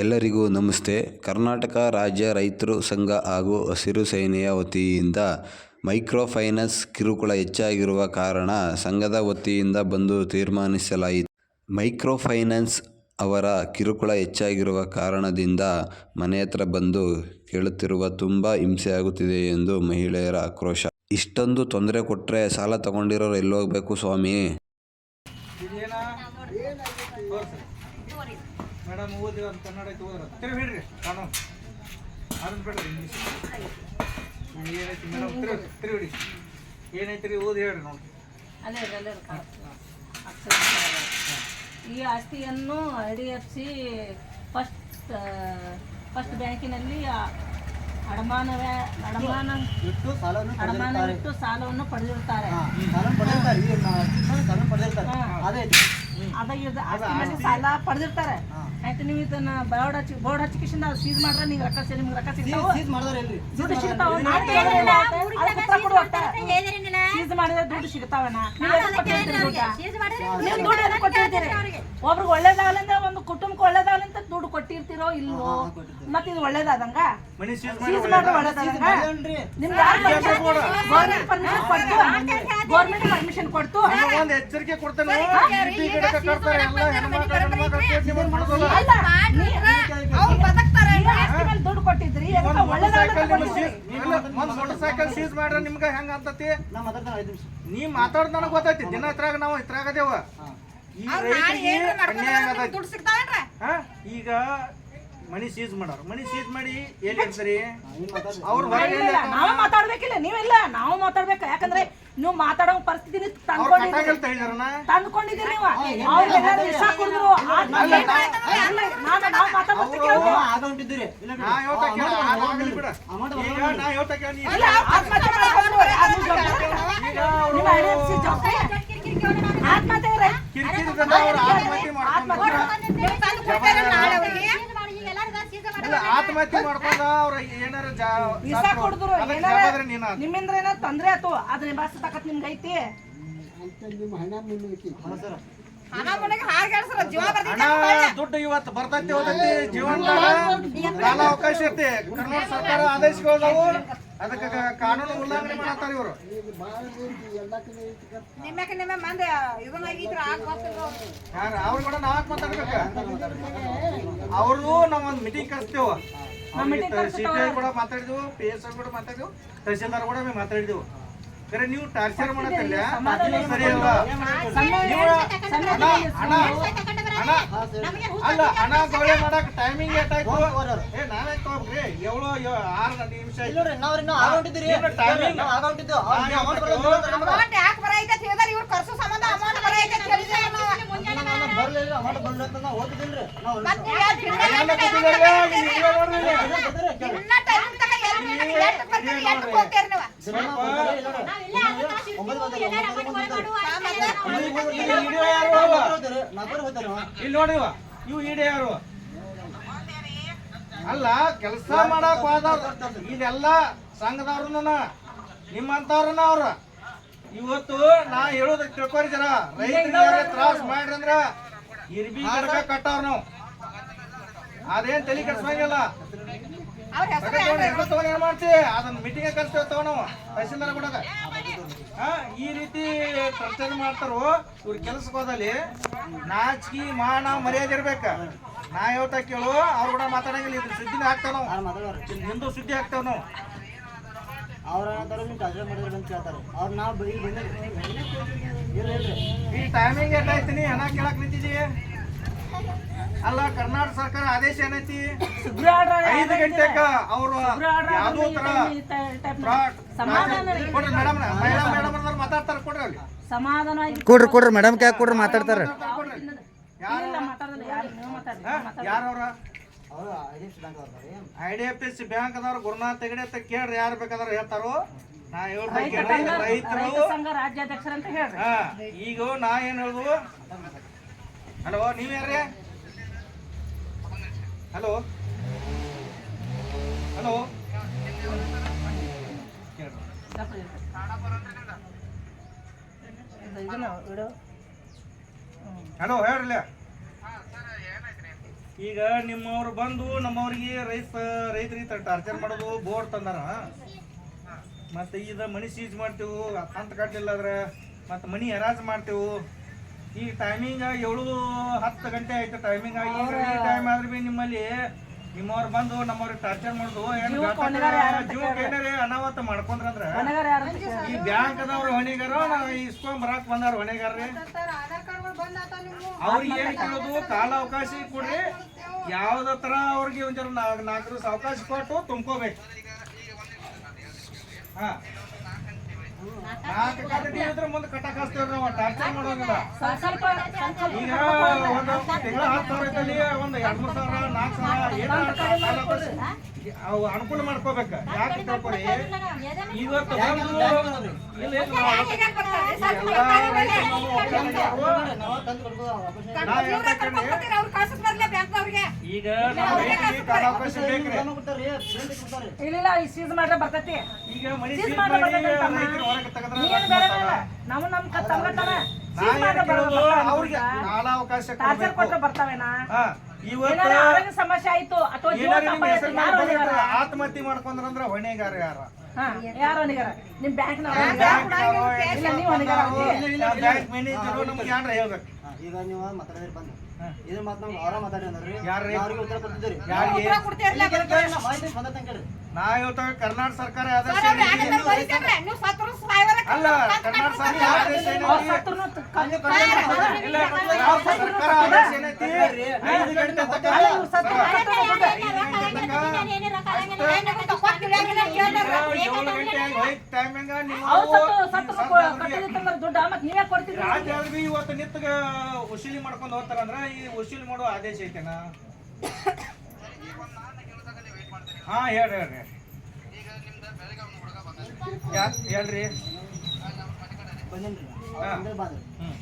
ಎಲ್ಲರಿಗೂ ನಮಸ್ತೆ. ಕರ್ನಾಟಕ ರಾಜ್ಯ ರೈತರು ಸಂಘ ಹಾಗೂ ಹಸಿರು ಸೇನೆಯ ವತಿಯಿಂದ ಮೈಕ್ರೋ ಫೈನಾನ್ಸ್ ಕಿರುಕುಳ ಹೆಚ್ಚಾಗಿರುವ ಕಾರಣ ಸಂಘದ ವತಿಯಿಂದ ಬಂದು ತೀರ್ಮಾನಿಸಲಾಯಿತು. ಮೈಕ್ರೋ ಫೈನಾನ್ಸ್ ಅವರ ಕಿರುಕುಳ ಹೆಚ್ಚಾಗಿರುವ ಕಾರಣದಿಂದ ಮನೆ ಹತ್ರ ಬಂದು ಕೇಳುತ್ತಿರುವ ತುಂಬ ಹಿಂಸೆಯಾಗುತ್ತಿದೆ ಎಂದು ಮಹಿಳೆಯರ ಆಕ್ರೋಶ. ಇಷ್ಟೊಂದು ತೊಂದರೆ ಕೊಟ್ಟರೆ ಸಾಲ ತಗೊಂಡಿರೋರು ಎಲ್ಲೋಗಬೇಕು ಸ್ವಾಮಿ? ಮೇಡಮ್ ಓದಿ ಕನ್ನಡಕ್ಕೆ ಕನ್ನಡ ಐತಿ ಓದ್ರ ತಿರುಗಿ ಬಿಡ್ರಿ. ಕಾಣೋ ಅದನ್ನ ಬಿಡ್ರಿ ಇಂಗ್ಲೀಷ್. ಏನೈತಿ ಮೇಡಮ್ ತಿರುಗಿ ತಿರುಗಿ ಏನೈತಿ ರೀ ಓದಿ ಹೇಳ್ರಿ ನೋಡಿ ಅಲ್ಲೇ ಇರು, ಅಲ್ಲೇ ಇರು, ಕಾಣಿಸ್ತು. ಅಕ್ಷರ ಈ ಆಸ್ತಿಯನ್ನು I D F C first first ಬ್ಯಾಂಕಿನಲ್ಲಿ ಅಡಮಾನವೇ ಅಡಮಾನ ಇಟ್ಟು ಸಾಲವನ್ನು ಅಡಮಾನವಿಟ್ಟು ಸಾಲವನ್ನು ಪಡೆದಿರ್ತಾರೆ. ಸಾಲ ಪಡೆದಿರ್ತಾರೆ. ಹಾ. ಅದೇ ಅದ ಇದು ಮನೆ ಸಾಲ ಪಡೆದಿರ್ತಾರೆ. ಆಯ್ತು ನೀವು ಇದನ್ನ ಬೋರ್ಡ್ ಹಚ್ಚಿ ಬೋರ್ಡ್ ಹಚ್ಚಿಕಿಸಿಂದ ಸೀಸ್ ಮಾಡ್ರ ನೀವು ರೊಕ್ಕ ಸೇರಿ ನಿಮ್ಗೆ ರೊಕ್ಕ ಸಿಗ್ತಾವ? ಸೀಸ್ ಮಾಡಿದಾರೆ ಎಲ್ರಿ. ದುಡ್ಡು ಸಿಗ್ತಾವ? ಸೀಸ್ ಮಾಡಿದ್ರೆ ದುಡ್ಡು ಸಿಗ್ತಾವನ ನೀವು ಎದಕ್ಕೆ ಕೊಟ್ಟಿರ್ತೀರಿ ದುಡ್ಡ? ನೀವು ದುಡ್ಡು ಎದಕ್ಕೆ ಕೊಟ್ಟಿರ್ತೀರಿ ಒಬ್ರಿಗೆ ಒಳ್ಳೇದಾಗಲಿಂದ ಒಂದು ಕುಟುಂಬಕ್ಕೆ ಒಳ್ಳೇದಾಗಲಿಂತ ದುಡ್ಡು ಕೊಟ್ಟಿರ್ತೀರೋ ಇಲ್ವೋ? ಮತ್ತೆ ಇದು ಒಳ್ಳೇದಾದಂಗ? ಮನಿ ಸೀಸ್ ಸೀಸ್ ಮಾಡ್ರೆ ಒಳ್ಳೇದಾದಂಗ? ಏನ್ರಿ ನಿಮ್ಗೆ ಯಾರು ಗೌರ್ಮೆಂಟ್ ಪರ್ಮಿಷನ್ ಕೊಡ್ತು? ಗೌರ್ಮೆಂಟ್ ಪರ್ಮಿಷನ್ ಕೊಡ್ತು? ಒಂದು ಎಚ್ಚರಿಕೆ ಕೊಡ್ತೇನೆ. ದುಡ್ಡು ಕೊಟ್ಟಿದ್ರಿ ಮೋಟರ್ ಸೈಕಲ್? ಸೀಸ್ ಮಾಡ್ರೆ ನಿಮ್ಗೆ ಹೆಂಗ ಅಂತತಿ ನಾ ಮಾತಾಡ್ದ ನನಗೆ ಗೊತ್ತೈತಿ. ದಿನ ಇತ್ರಾಗ ನಾವು ಇತ್ರಾಗದೇವ ಈ ರೈತರಿಗೆ ಅನ್ಯಾಯ ಆಗತೈತಿ. ಹಾ? ಈಗ ಮನಿ ಸೀಸ್ ಮಾಡೋರು. ಮನಿ ಸೀಸ್ ಮಾಡಿ ಎಲ್ಲಿ ಇರ್ತೀರಿ? ಅವ್ರು ಹೊರಗೆ ನಾವು ಮಾತಾಡ್ಬೇಕಿಲ್ಲ ನೀವೆಲ್ಲ ನಾವು ಮಾತಾಡ್ಬೇಕು. ಯಾಕಂದ್ರೆ ನೀವು ಮಾತಾಡೋ ಪರಿಸ್ಥಿತಿ ಅವ್ರ ತಂದ್ಕೊಂಡಿದ್ದೀರಿ. ಕಟ್ಟಾಗಲ್ ಹೇಳಿದಾರನ ತಂದ್ಕೊಂಡಿದ್ದೀರಿ ನೀವು. ಅವ್ರಿಗೆ ಏನಾದ್ರು ವಿಷ ಕುಡಿದ್ರು ಆತ್ಮಹತ್ಯೆ ಇಲ್ಲ, ನಾನು ನಾವು ಮಾತಾಡ್ಬೇಕು. ಕೇಳು. ಆಗ ಹೊಂಟಿದ್ದೀರಿ. ಇಲ್ಲ ನಾ ಹೇಳ್ತಾ ಕೇಳ ಆಗಲಿ ಬಿಡ. ಈಗ ನಾ ಹೇಳ್ತಾ ಕೇಳ ನೀ ಇಲ್ಲ, ಆತ್ಮಹತ್ಯೆ ಮಾಡ್ಕೊಂಡ್ರು, ಯಾರ್ದು ಜವಾಬ್ದಾರಿ? ಈಗ ಅವ್ರು ನಿಮ್ಮ IDFC ಜವಾಬ್ದಾರಿ? ಆತ್ಮಹತ್ಯೆ ಅವ್ರು ಆತ್ಮಹತ್ಯೆ ಮಾಡ್ಕೊಂಡ ಅವ್ರ ಏನಾರ ಜವಾಬ್ದಾರಿ ನೀನು ಆತು. ನಿಮ್ಮಿಂದ್ರ ತೊಂದ್ರೆ ಆಯ್ತು ಅದನ್ನ ನಿಭಾಯಿಸ ನಿಮ್ಗೆ ಐತಿ. ಹಣ ದುಡ್ಡು ಇವತ್ತು ಬರ್ತೈತಿ ಹೋದೈತಿ ಜೀವನದಾಗ ಕಾಲ ಅವಕಾಶ ಇರ್ತಿ ಕರ್ನಾಟಕ ಸರ್ಕಾರ ಆದೇಶಗಳದಾವು. ಅದಕ್ಕೆ ಕಾನೂನು ಉಲ್ಲಂಘನೆ ಮಾಡ್ತಾರೆ ಇವರು. ಯಾರ ಅವ್ರು ಕೂಡ ನಾಲ್ಕು ಮಾತಾಡ್ಬೇಕ? ಅವರು ನಾವೊಂದು ಮೀಟಿಂಗ್ ಕರೆಸ್ತೇವ. ಸಿಪಿಐ ಕೂಡ ಮಾತಾಡಿದ್ವು ಪಿ ಎಸ್ ಕೂಡ ಮಾತಾಡಿದ್ವು ತಹಸೀಲ್ದಾರ್ ಕೂಡ ಮಾತಾಡಿದ್ವು. ಖರೆ ನೀವು ಟಾರ್ಚರ್ ಮಾಡತ್ತಲ್ಲ ಸರಿ ಅಲ್ಲ ನೀವು ಹಣ ಹಣ ಹಣ ಅಲ್ಲ ಹಣ ಗೌಳೆ ಮಾಡಕ್ ಟೈಮಿಂಗ್ ಏ ನಾವೇ ತಗೋಬ್ರಿ ಎವಳೋ ಆರು ನಿಮಿಷ ಆಯ್ತು. ಇಲ್ಲರಿ ನಾವ್ ಇನ್ನೂ ಆಗ timing? ನಾವ್ ಆಗ ಹೊಂಟಿದ್ದು. ಅಮೌಂಟ್ ಬರೋದು ಅಮೌಂಟ್ ಬಂದ್ರೆ ಅಂತ ನಾವು ಓದಿದಿಲ್ರಿ ನಾವು ಎಲ್ಲ ಕೂತಿದ್ದಾರೆ, ಇಲ್ಲಿ ನೀವೇ. ಇಲ್ಲಿ ನೋಡಿ ಇವ. ಈಡೇ ಯಾರು? ಅಲ್ಲ, ಕೆಲಸ ಮಾಡಕ್ ಹೋದ ಇದೆಲ್ಲ ಸಂಘದವ್ರನ್ನ ನಿಮ್ಮಂತವ್ರನ್ನ ಅವ್ರ. ಇವತ್ತು ನಾ ಹೇಳೋದಕ್ಕೆ ತಿಳ್ಕೊರಿ ಜರ. ರೈತರಿಗೆ ತ್ರಾಸ ಮಾಡ್ರಂದ್ರ ಇರ್ಬಿ ಕಟ್ಟವ್ರ ನಾವು. ಅದೇನ್ ತಲೆ ಕೆಡ್ಸಂಗಿಲ್ಲ ಏನ್ ಮಾಡ್ತಿ? ಅದನ್ನ ಮೀಟಿಂಗ್ ಕರ್ಸ್ತೇವೆ ತಗೋ ನಾವು ತಹಸೀಲ್ದಾರ್ ಕೂಡ ಹಾ ಈ ರೀತಿ ಪ್ರಚಾರ ಮಾಡ್ತಾರೋ ಇವ್ರ ಕೆಲ್ಸಕ್ಕೆ ಹೋದಲ್ಲಿ ನಾಚಿಕೆ ಮಾನ ಮರ್ಯಾದೆ ಇರ್ಬೇಕ. ನಾ ಹೇಳ್ತಾ ಕೇಳು ಅವ್ರು ಕೂಡ ಮಾತಾಡಂಗಿಲ್ಲ. ಇದ್ರ ಸುದ್ದಿನ ಹಾಕ್ತಾವ ನಾವು. ಹಿಂದೂ ಸುದ್ದಿ ಹಾಕ್ತಾವ ನಾವು. ಅವ್ರ ನೀವು ಟಾರ್ಚರ್ ಮಾಡಿದ್ರಿ ಅಂತ ಕೇಳ್ತಾರೆ. ಅವ್ರು ನಾವು ಈ ಟೈಮಿಂಗ್ ಏನಾಯ್ತೀನಿ ಹಣ ಕೇಳಕ್ ನಿಂತಿದಿ ಅಲ್ಲ ಕರ್ನಾಟಕ ಸರ್ಕಾರ ಆದೇಶ ಏನೈತಿ? ಐದು ಗಂಟೆಕ ಅವರು ಯಾವುದೋ ತರ. ಕೊಡ್ರಿ ಮೇಡಮ್ ಮೇಡಮ್ ಮೇಡಮ್ ಮಾತಾಡ್ತಾರ ಕೊಡ್ರಿ ಅಲ್ಲಿ. ಸಮಾಧಾನವಾಗಿ ಕೊಡ್ರಿ ಕೊಡ್ರಿ ಮೇಡಮ್ ಕ್ಯಾ ಕೊಡ್ರಿ ಮಾತಾಡ್ತಾರ? ಯಾರು ಯಾರವ್ರ ಅವರು? ಐ ಡಿ ಎಫ್ ಬ್ಯಾಂಕ್ ಅವ್ರು I D F S bank ಅದಾರ ಗುರುನಾಥ್ ತೆಗಡೆ ಅಂತ ಕೇಳ್ರಿ ಯಾರು ಬೇಕಾದ್ರೆ ಹೇಳ್ತಾರೋ. ನಾ ಹೇಳ್ತಾ ರೈತ ಸಂಘ ರೈತರು. ಈಗ ನಾ ಏನ್ ಹೇಳುದು? ಹಲೋ ನೀವ್ ಯಾರ್ರಿ? ಹಲೋ ಹಲೋ ಹಲೋ ಹೇಳ್ರಲ್ಲ ಈಗ ನಿಮ್ಮವ್ರು ಬಂದು ನಮ್ಮವ್ರಿಗೆ ರೈತ, ರೈತರಿಗೆ ಟಾರ್ಚರ್ ಮಾಡೋದು ಬೋರ್ಡ್ ತಂದಾರ. ಮತ್ತೆ ಈಗ ಮನಿ ಸೀಜ್ ಮಾಡ್ತೇವು ಅಂತ ಕಟ್ಟಿಲ್ಲ ಆದ್ರೆ ಮತ್ತೆ ಮನಿ ಹರಾಜ್ ಮಾಡ್ತೇವು. ಈ ಟೈಮಿಂಗ್ ಏಳು ಹತ್ತು ಗಂಟೆ ಆಯ್ತು ಟೈಮಿಂಗ್ ಈ ಟೈಮ್ ಆದ್ರೆ ಬಿ ನಿಮ್ಮಲ್ಲಿ ನಿಮ್ಮವ್ರು ಬಂದು ನಮ್ಮವ್ರಿಗೆ ಟಾರ್ಚರ್ ಮಾಡುದು. ಏನಾರೇ ಅನಾಹುತ ಮಾಡ್ಕೊಂಡ್ರಂದ್ರ ಈ ಬ್ಯಾಂಕ್ ಅದವ್ರ ಹೊಣೆಗಾರ ನಾವು ಇಸ್ಕೊಂಡ್ ಬರಾಕ್ ಬಂದಾರ ಹೊಣೆಗಾರ್ರಿ. ಅವ್ರಿಗೆ ಏನ್ ಕೇಳೋದು? ಕಾಲ ಅವಕಾಶ ಕೊಡ್ರಿ. ಯಾವ್ದ ತರ ಅವ್ರಿಗೆ ಒಂದ್ ನಾಲ್ಕು ದಿವಸ ಅವಕಾಶ ಕೊಟ್ಟು ತುಂಬ್ಕೋಬೇಕು. ಹಾ. ನಾಲ್ಕು ಮುಂದೆ ನಾವು ಈಗ ಒಂದು ಎರಡ್ ಮೂರ್ ಸಾವಿರ ನಾಲ್ಕು ಸಾವಿರ ಅನುಕೂಲ ಮಾಡ್ಕೋಬೇಕ ಯಾಕೆ ಈಗ ಕಾಲಾವಕಾಶ ಬೇಕ್ರಿ. ಇಲ್ಲ ಇಲ್ಲ ಈ ಸೀಸ್ ಮಾಡ್ರೆ ಬರ್ತೈತಿ. ಈಗ ಮನಿ ಸೀಸ್ ಸೀಲ್ ಮಾಡ್ರೆ ಮಾಡಿ ಬರ್ತೈತಿ ತಮ್ಮ. ರೈತರು ಹೊರಗೆ ತೆಗೆದ್ರೆ ನೀನ್ ಬೇರೆ ಬೇರೆ. ನಾವು ನಮ್ಮ ತಮ್ಮಗಟ್ಟನ ನಾ ಸೀಸ್ ಏನ್ ಕೇಳೋದು ಬರ್ತಾವೆ ಅವ್ರಿಗೆ ಕಾಲಾವಕಾಶ ಟಾರ್ಚರ್ ಕೊಡ್ಬೇಕು. ಬರ್ತಾವೇನಾ? ಹಾ ಇವತ್ತು ಏನಾರ ಆರೋಗ್ಯ ಸಮಸ್ಯೆ ಆಯ್ತು ಅಥವಾ ಜೀವ ಏನಾರ ನಿಮ್ಮ ಹೆಸರು ತಪ್ಪಾಯ್ತು ಯಾರು ಹೊಣೆಗಾರ? ಆತ್ಮಹತ್ಯೆ ಮಾಡ್ಕೊಂಡ್ರಂದ್ರ ಹೊಣೆಗಾರ ಯಾರ? ಹಾ ಯಾರು ಹೊಣೆಗಾರ? ನಿಮ್ ಬ್ಯಾಂಕ್ ಬ್ಯಾಂಕ್ ಮ್ಯಾನೇಜರ್ ನಮ್ಗೆ ಯಾರ ಹೇಳ್ಬೇಕು? ಈಗ ನೀವು ಮಾತಾಡಿದ್ರೆ ಬಂದು. ಇದ್ರ ಮಾತು ನಮ್ಗೆ ಅವರ ಮಾತಾಡಿ ಅಂದ್ರೆ? ಅವ್ರಿಗೆ ಉತ್ತರ ಕೊಡ್ತಿದ್ದೀರಿ ಯಾರಿಗೆ ಮಾಹಿತಿ ಬಂದ ಕೇಳಿ ನಾ ಹೇಳ್ತಾಗ ಕರ್ನಾಟಕ ಸರ್ಕಾರ ಆದೇಶ ಏನೈತಿ? ಅಲ್ಲ ಕರ್ನಾಟಕ ಸರ್ಕಾರ ಇಲ್ಲ ಯಾವ ಸರ್ಕಾರ ಆದೇಶ ಏನೈತಿ ಐದು ಗಂಟೆ ರಾಜ್ಯಾಗಿ ಇವತ್ತು ನಿತ್ತಗ ವಸೂಲಿ ಮಾಡ್ಕೊಂಡು ಹೋಗ್ತಾರಂದ್ರ ಈ ವಸೂಲಿ ಮಾಡೋ ಆದೇಶ ಐತೆನಾ? ಹಾ ಹೇಳ್ರಿ ಹೇಳ್ರಿ ಹೇಳ್ರಿ. ಬಂದಿನ್ರಿ? ಹ್ಞೂ